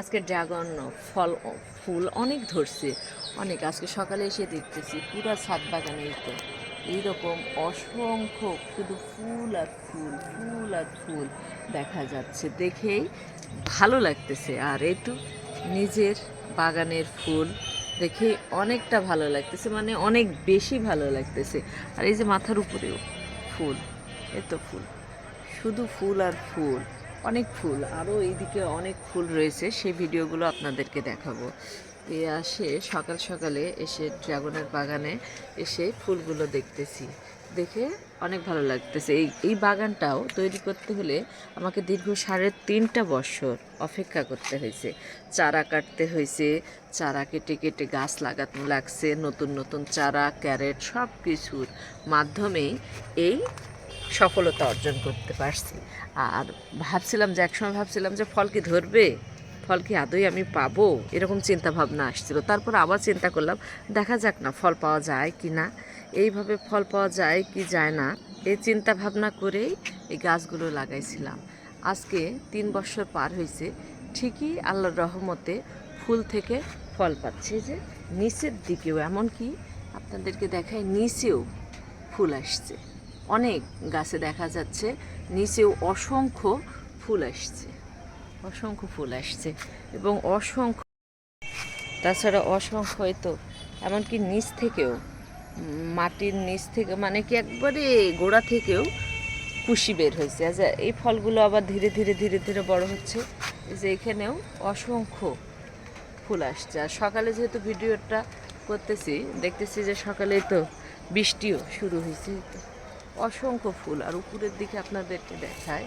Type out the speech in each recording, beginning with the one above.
আজকে ড্রাগন ফল, ফুল অনেক ধরছে, অনেক। আজকে সকালে এসে দেখতেছি, পুরো ছাদ বাগানে তো। এইরকম অসংখ্য শুধু ফুল আর ফুল ফুল আর ফুল দেখা যাচ্ছে। দেখেই ভালো লাগতেছে। আর তো নিজের বাগানের ফুল দেখে অনেকটা ভালো লাগতেছে মানে অনেক বেশি ভালো লাগতেছে। আর এই যে মাথার উপরেও ফুল এ তো ফুল। শুধু ফুল আর ফুল। অনেক ফুল আরও এইদিকে অনেক ফুল রয়েছে, সেই ভিডিওগুলো আপনাদেরকে দেখাবো। আসে সকাল সকালে এসে ড্রাগনের বাগানে এসে ফুলগুলো দেখতেছি। দেখে অনেক ভালো লাগতেছে। এই এই বাগানটাও তৈরি করতে হলে আমাকে দীর্ঘ সাড়ে তিনটা বছর অপেক্ষা করতে হয়েছে। চারা কাটতে হয়েছে, চারা কেটে কেটে গাছ লাগাতে লাগছে, নতুন নতুন চারা, ক্যারেট সব কিছুর মাধ্যমেই এই সফলতা অর্জন করতে পারছি। আর ভাবছিলাম যে একসময় ভাবছিলাম যে ফল কি ধরবে? ফল কি আদৌ আমি পাবো? এরকম চিন্তা ভাবনা আসছিল। তারপর আবার চিন্তা করলাম, দেখা যাক না ফল পাওয়া যায় কি না। এইভাবে ফল পাওয়া যায় কি যায় না, এই চিন্তা ভাবনা করেই এই গাছগুলো লাগাইছিলাম। আজকে তিন বছর পার হয়েছে ঠিকই আল্লাহর রহমতে ফুল থেকে ফল পাচ্ছে। যে নিচের দিকেও, এমনকি আপনাদেরকে দেখায় নিচেও ফুল আসছে। অনেক গাছে দেখা যাচ্ছে, নিচেও অসংখ্য ফুল আসছে। অসংখ্য ফুল আসছে এবং অসংখ্য তাছাড়া অসংখ্য হয়তো এমনকি নিচ থেকেও, মাটির নিচ থেকে মানে কি একবারে গোড়া থেকেও কুশি বের হয়েছে। আচ্ছা এই ফলগুলো আবার ধীরে ধীরে ধীরে ধীরে বড় হচ্ছে যে এখানেও অসংখ্য ফুল আসছে। আর সকালে যেহেতু ভিডিওটা করতেছি, দেখতেছি যে সকালে তো বৃষ্টিও শুরু হয়েছে। অসংখ্য ফুল, আর উপরের দিকে আপনাদেরকে দেখায়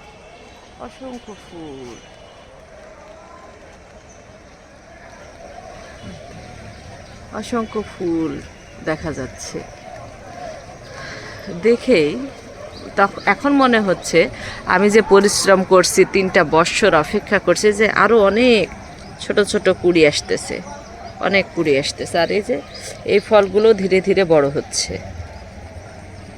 অসংখ্য ফুল। অসংখ্য ফুল দেখা যাচ্ছে। দেখেই এখন মনে হচ্ছে আমি যে পরিশ্রম করছি, তিনটা বৎসর অপেক্ষা করছি যে আরও অনেক ছোট ছোট কুড়ি আসতেছে, অনেক কুড়ি আসতেছে। আর এই যে, এই ফলগুলো ধীরে ধীরে বড় হচ্ছে।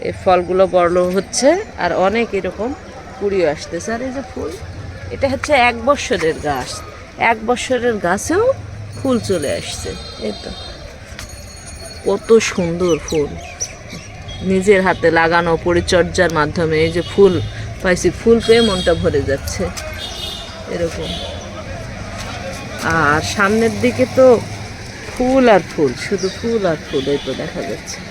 এই ফলগুলো বড় হচ্ছে আর অনেক এরকম কুড়িও আসতেছে। আর এই যে ফুল, এটা হচ্ছে এক বৎসরের গাছ। এক বৎসরের গাছেও ফুল চলে আসছে। এই তো। কত সুন্দর ফুল। নিজের হাতে লাগানো পরিচর্যার মাধ্যমে এই যে ফুল পাইছি, ফুল পেয়ে মনটা ভরে যাচ্ছে। এরকম। আর সামনের দিকে তো ফুল আর ফুল, শুধু ফুল আর ফুল, এই তো দেখা যাচ্ছে।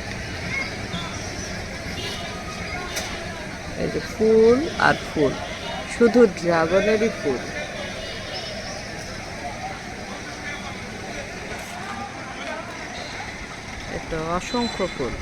এই যে ফুল আর ফুল শুধু ড্রাগনেরই ফুল। এটা অসংখ্য ফুল।